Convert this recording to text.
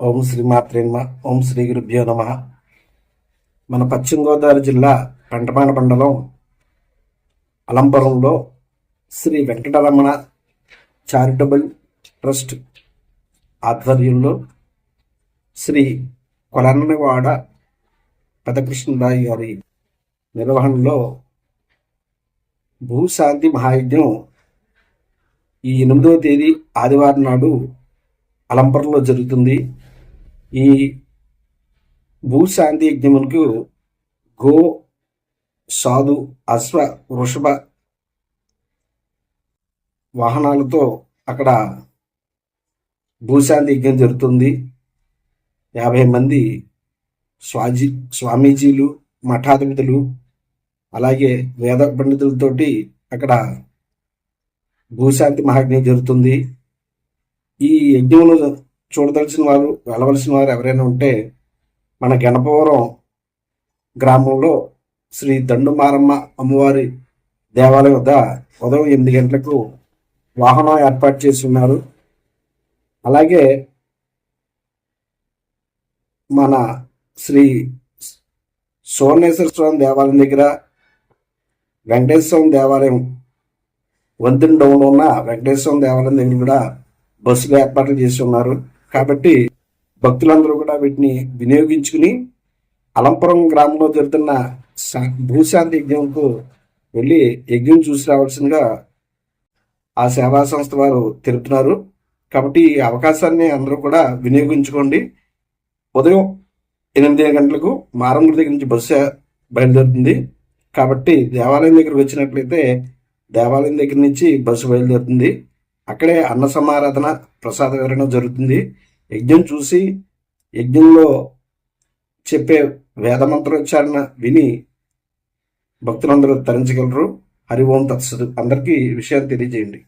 ఓం శ్రీ మాత్రేన్మ ఓం శ్రీ గురుభ్యో నమ. మన పశ్చిమ గోదావరి జిల్లా పెంటపాన మండలం అలంపురంలో శ్రీ వెంకటరమణ చారిటబుల్ ట్రస్ట్ ఆధ్వర్యంలో శ్రీ కొలన్నవాడ పెదకృష్ణరావు గారి నిర్వహణలో భూశాంతి మహాయజ్ఞం ఈ ఎనిమిదవ తేదీ ఆదివారం నాడు అలంపరంలో జరుగుతుంది. ఈ భూశాంతి యజ్ఞములకు గో సాధు అశ్వ వృషభ వాహనాలతో అక్కడ భూశాంతి యజ్ఞం జరుగుతుంది. యాభై మంది స్వాజీ స్వామీజీలు మఠాధిపతులు అలాగే వేద పండితులతోటి అక్కడ భూశాంతి మహాజ్ఞం జరుగుతుంది. ఈ యజ్ఞంలో చూడదలసిన వారు వెళ్ళవలసిన వారు ఎవరైనా ఉంటే మన గణపవరం గ్రామంలో శ్రీ దండుమారమ్మ అమ్మవారి దేవాలయం వద్ద ఉదయం ఎనిమిది గంటలకు వాహనం ఏర్పాటు చేసి ఉన్నారు. అలాగే మన శ్రీ సోమేశ్వర స్వామి దేవాలయం దగ్గర వెంకటేశ్వర స్వామి దేవాలయం వంతెన డౌన్ ఉన్న వెంకటేశ్వర స్వామి దేవాలయం దగ్గర కూడా బస్సులు ఏర్పాట్లు చేసి ఉన్నారు. కాబట్టి భక్తులందరూ కూడా వీటిని వినియోగించుకుని అలంపురం గ్రామంలో జరుగుతున్న శా- భూశాంతి యజ్ఞంకు వెళ్ళి యజ్ఞం చూసి రావాల్సిందిగా ఆ సేవా సంస్థ వారు తెలుపుతున్నారు కాబట్టి ఈ అవకాశాన్ని అందరూ కూడా వినియోగించుకోండి. ఉదయం ఎనిమిది గంటలకు మారంగుడి దగ్గర నుంచి బస్సు బయలుదేరుతుంది. కాబట్టి దేవాలయం దగ్గరకు వచ్చినట్లయితే దేవాలయం దగ్గర నుంచి బస్సు బయలుదేరుతుంది. అక్కడే అన్న సమారాధన ప్రసాద వివరణ జరుగుతుంది. యజ్ఞం చూసి యజ్ఞంలో చెప్పే వేదమంత్రోచ్చారణ విని భక్తులందరూ తరించగలరు. హరి ఓం తత్సదు అందరికీ విషయాన్ని తెలియజేయండి.